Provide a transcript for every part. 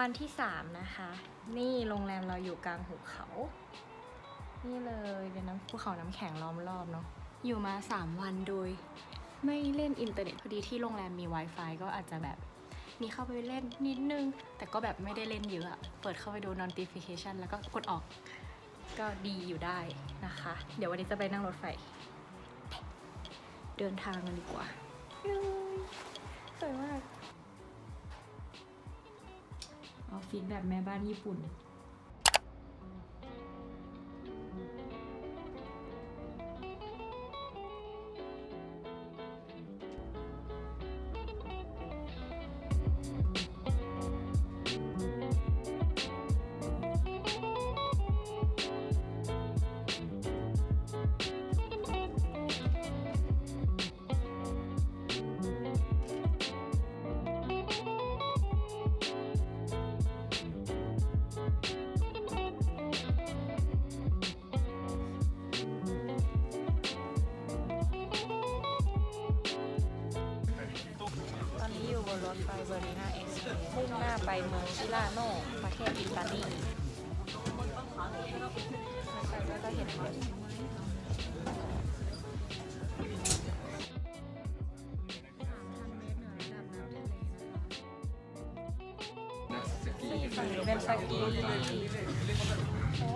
วันที่สามนะคะ นี่โรงแรมเราอยู่กลางหุบเขา นี่เลยเป็นน้ำภูเขาน้ำแข็งล้อมรอบเนาะอยู่มา 3 วันโดย ไม่เล่นอินเทอร์เน็ตพอดีที่โรงแรมมี Wi-Fi ก็อาจจะแบบมีเข้าไปเล่นนิดนึง แต่ก็แบบไม่ได้เล่นเยอะอะเปิดเข้าไปดู notification แล้วก็กดออกก็ดีอยู่ได้นะคะ เดี๋ยววันนี้จะไปนั่งรถไฟ เดินทางกันดีกว่าสวยมาก ออฟฟิศแบบแม่บ้านญี่ปุ่นตอน ถไฟเบอร์นีนาเอ็กซ์มุ่งหน้าไปเมืองชิลาโนประเทศอิตาลีไปก็จะเห็นว่าฝั่งนี้เป็นสกีโอ้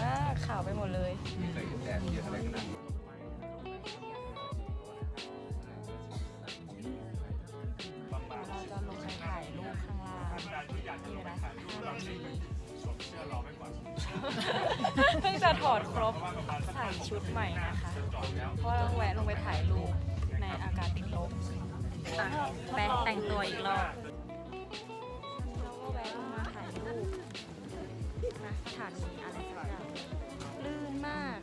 มากขาวไปหมดเลยเรา เพิ่งจะถอดครบใส่ชุดใหม่นะคะ เพราะเราแวะลงไปถ่ายรูปในอากาศติดลบอะแวะแต่งตัวอีกรอบเราก็แวะลงมาถ่ายรูปนะสถานีอะไรสักอย่างลื่นมาก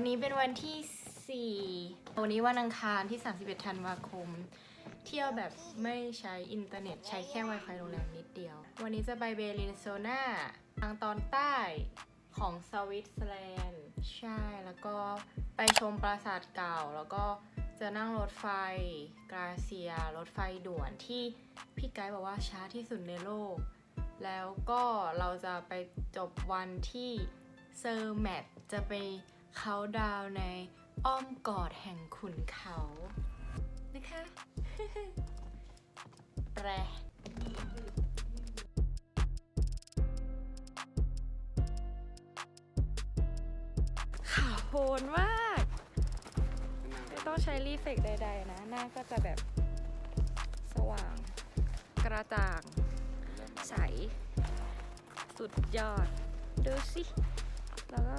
วันนี้เป็นวันที่ 4 วันนี้วันอังคารที่ 31 ธันวาคม เที่ยวแบบไม่ใช้อินเทอร์เน็ตใช้แค่ Wi-Fi โรงแรมนิดเดียว วันนี้จะไปเบลินโซนาทางตอนใต้ของสวิตเซอร์แลนด์ ใช่ แล้วก็ไปชมปราสาทเก่า แล้วก็จะนั่งรถไฟกราเซีย รถไฟด่วนที่พี่ไกด์บอกว่าช้าที่สุดในโลก แล้วก็เราจะไปจบวันที่เซอร์แมทจะไป เขาดาวในอ้อมกอดแห่งขุนเขา นะคะแปรขาวโพลนมาก ไม่ต้องใช้รีเฟกใดๆนะ หน้าก็จะแบบสว่าง กระจ่าง ใส สุดยอด ดูสิ แล้วก็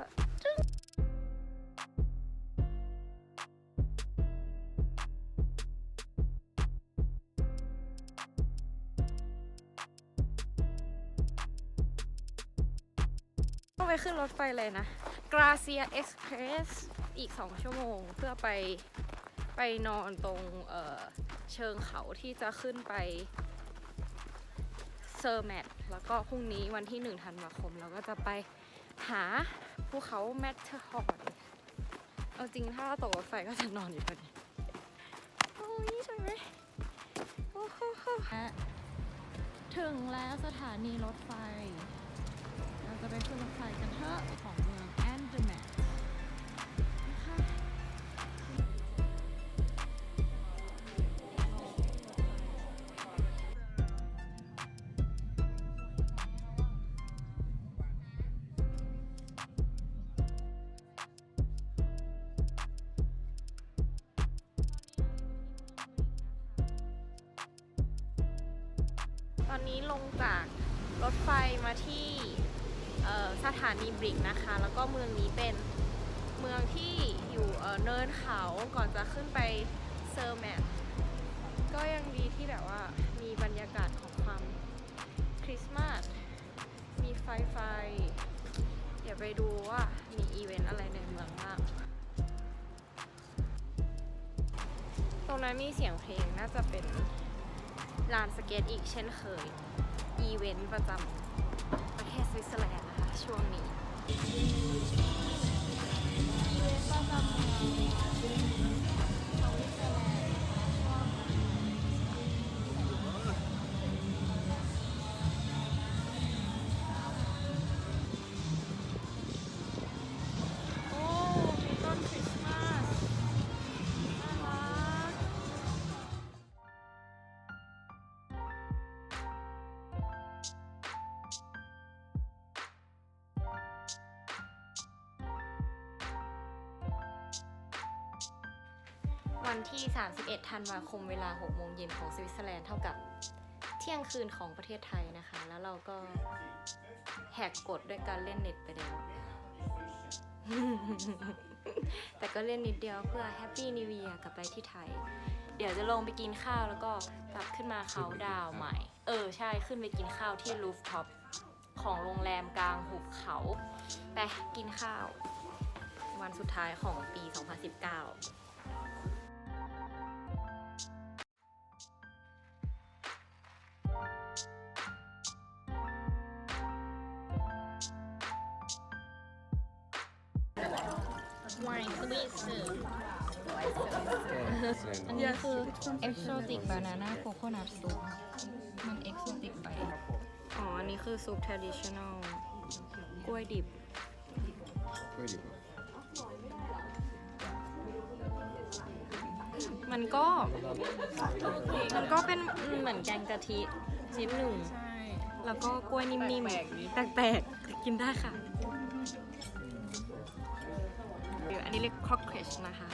ต้องไปขึ้นรถไฟเลยนะ Gracia Express อีก 2 ชั่วโมงเพื่อไปไปนอนตรงเเชิงเขาที่จะขึ้นไปเซอร์แมทแล้วก็พรุ่งนี้วันที่ 1 ธันวาคม เราก็จะไปหาภูเขาแมทเทอร์ฮอร์นเอาจริงถ้าตกรถไฟก็จะนอนอยู่พอดีโอ้ยใช่ไหมโอ้โหถึงแล้วสถานีรถไฟ ไปขึ้นรถไฟกันเถอะของเมืองแอนเดอร์แมทนะคะตอนนี้ลงจากรถไฟมาที่ สถานีบริกนะคะ แล้วก็เมืองนี้เป็นเมืองที่อยู่เนินเขาก่อนจะขึ้นไปเซอร์แมทก็ยังดีที่แบบว่ามีบรรยากาศของความคริสต์มาสมีไฟไฟ เดี๋ยวไปดูว่ามีอีเวนต์อะไรในเมืองบ้างตรงนั้นมีเสียงเพลงน่าจะเป็นลานสเก็ตอีกเช่นเคย อีเวนต์ประจำประเทศสวิตเซอร์แลนด์ ช่วงนี้โอ้ วันที่ 31 ธันวาคมเวลา 6 โมงเย็นของสวิตเซอร์แลนด์เท่ากับเที่ยงคืนของประเทศไทยนะคะ แล้วเราก็แหกกฎด้วยการเล่นเน็ตไปแล้ว แต่ก็เล่นนิดเดียวเพื่อแฮปปี้นิว e ี r กลับไปที่ไทย เดี๋ยวจะลงไปกินข้าวแล้วก็กลับขึ้นมาเขาน์ดาวน์ใหม่ เออใช่ขึ้นไปกินข้าวที่รูฟท็อปของโรงแรมกลางหุบเขา ไปกินข้าว วันสุดท้ายของปี 2019 ไวน์สวิสเซอร์อันนี้คือ exotic banana coconut soup มัน exotic ไป อ๋อ อันนี้คือซุป traditional กล้วยดิบมันก็ มันก็เป็นเหมือนแกงกะทิชิ้นหนึ่งใช่แล้วก็กล้วยนิ่มแปลกๆนิดๆแปลกๆ กินได้ค่ะ นนี้เรียกครอกเครชนะคะ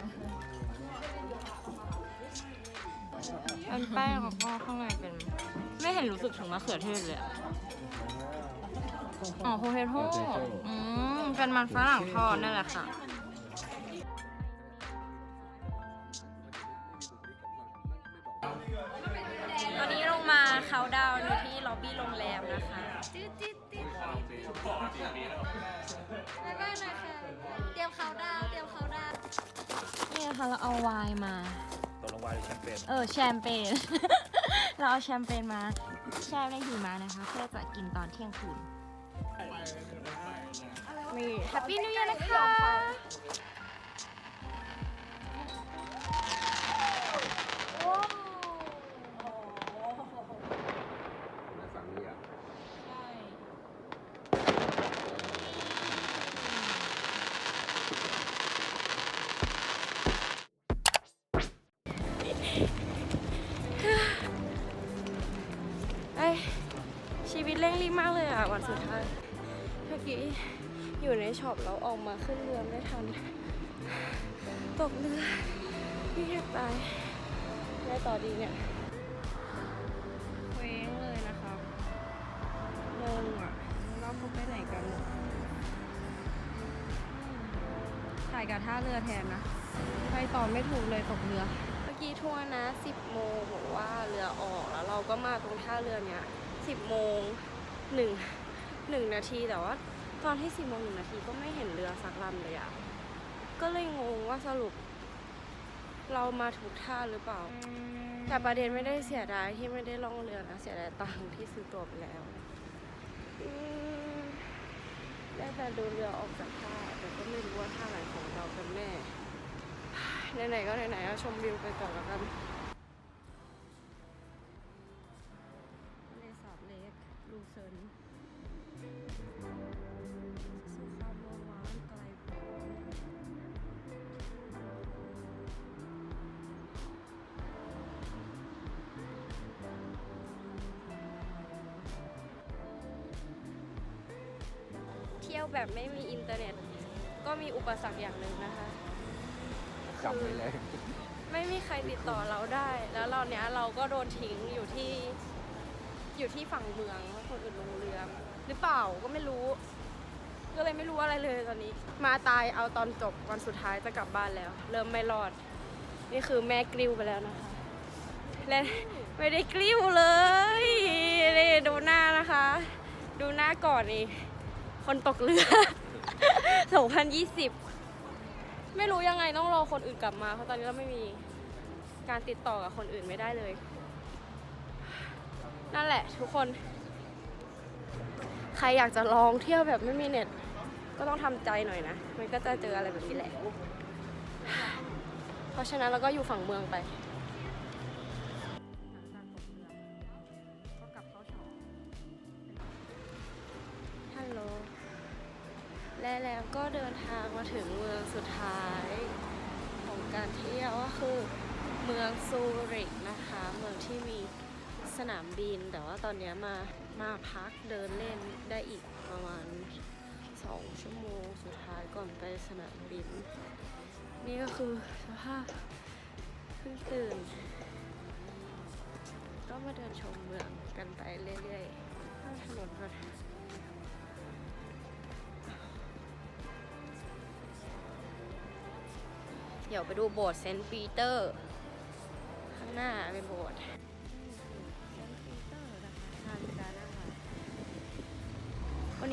เป็นแป้งแล้วก็ข้างในเป็น ไม่เห็นรู้สึกถึงมะเขือเทศเลยอะอ๋อโพเทโต้อืมเป็นมันฝรั่งทอดนั่นแหละค่ะ นี่นะคะ เราเอาไวน์มา ตกลงวายหรือแชมเปญเออแชมเปญ เราเอาแชมเปญมาแช่ในหิมะนะคะ เพื่อจะกินตอนเที่ยงคืนนี่แฮปปี้นิว e ย r นะคะ ชีวิตเร่งรีบมากเลยอะวันสุดท้ายเมื่อกี้อยู่ในช็อปแล้วออกมาขึ้นเรือไม่ทัน ตกเรือพี่แทบตายได้ต่อดีเนี่ยเว้งเลยนะคะงงอะเราเขาไปไหนกันหมดถ่ายกับท่าเรือแทนนะไปต่อไม่ถูกเลยตกเรือ เมื่อกี้ทัวร์นะ 10 โมงบอกว่าเรือออกแล้วเราก็มาตรงท่าเรือเนี้ย10 โมง หนึ่งหนึ่งนาทีแต่ว่าตอนที่10โมงหนึ่งนาทีก็ไม่เห็นเรือสักลำเลยอะก็เลยงงว่าสรุป เรามาถูกท่าหรือเปล่า แต่ประเด็นไม่ได้เสียดายที่ไม่ได้ล่องเรือนะเสียดายตังค์ที่ซื้อตั๋วไปแล้วได้แต่ดูเรือออกจากท่าแต่ก็ไม่รู้ว่าท่าไหนของเรากันแน่ไหนๆก็ไหนๆก็ชมวิวไปก่อนแล้วกัน นสู่ความโลงว้างไกลโพ้นเที่ยวแบบไม่มีอินเทอร์เน็ต ก็มีอุปสรรคอย่างหนึ่งนะคะจำไปเลย ไม่มีใครติดต่อเราได้ แล้วเราเนี้ยเราก็โดนทิ้งอยู่ที่ อยู่ที่ฝั่งเมืองคนอื่นลงเรือหรือเปล่าก็ไม่รู้ ก็เลยไม่รู้อะไรเลยตอนนี้ มาตายเอาตอนจบวันสุดท้ายจะกลับบ้านแล้ว เริ่มไม่รอด นี่คือแม่กลิ้วไปแล้วนะคะและไม่ได้กลิ้วเลยนี่ดูหน้านะคะ ดูหน้าก่อนนี่คนตกเรือ 2020 ไม่รู้ยังไงต้องรอคนอื่นกลับมา เพราะตอนนี้เราไม่มีการติดต่อกับคนอื่นไม่ได้เลย นั่นแหละทุกคน ใครอยากจะลองเที่ยวแบบไม่มีเน็ต ก็ต้องทำใจหน่อยนะ มันก็จะเจออะไรแบบนี้แหละ เพราะฉะนั้นเราก็อยู่ฝั่งเมืองไปฮัลโหลและแล้วก็เดินทางมาถึงเมืองสุดท้ายของการเที่ยวก็คือเมืองซูริกนะคะ เมืองที่มี สนามบิน แต่ว่าตอนนี้มามาพักเดินเล่นได้อีกประมาณสองชั่วโมงสุดท้ายก่อนไปสนามบิน นี่ก็คือสภาพเพิ่งตื่น ก็มาเดินชมเมืองกันไปเรื่อยๆข้ามถนนก่อนเดี๋ยวไปดูโบสถ์เซนต์ปีเตอร์ ข้างหน้าเป็นโบสถ์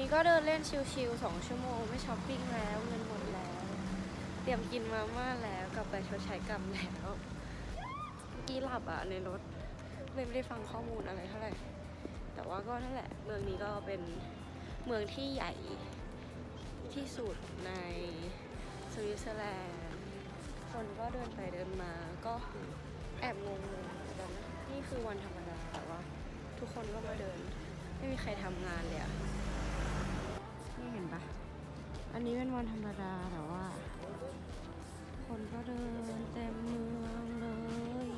นี้ก็เดินเล่นชิลๆสองชั่วโมงไม่ช้อปปิ้งแล้วเงินหมดแล้ว เตรียมกินมาม่าแล้วกลับไปชดใช้กรรมแล้วเมื่อกี้หลับอะในรถเลยไม่ได้ฟังข้อมูลอะไรเท่าไหร่ แต่ว่าก็นั่นแหละ เมืองนี้ก็เป็นเมืองที่ใหญ่ที่สุดในสวิตเซอร์แลนด์คนก็เดินไปเดินมาก็แอบงงๆเหมือนกันนะนี่คือวันธรรมดาแต่ว่า ทุกคนก็มาเดิน ไม่มีใครทำงานเลยอะะ อันนี้เป็นวันธรรมดาแต่ว่า คนก็เดินเต็มเมืองเลย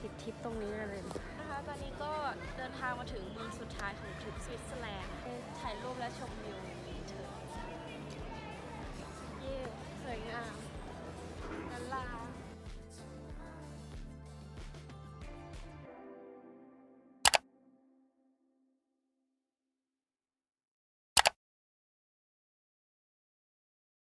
ติดทริปตรงนี้เลยนะคะตอนนี้ก็เดินทางมาถึงเมืองสุดท้ายของทริปสวิตเซอร์แลนด์ถ่ายรูปและชมวิวเถอเย่สวยงามลาลา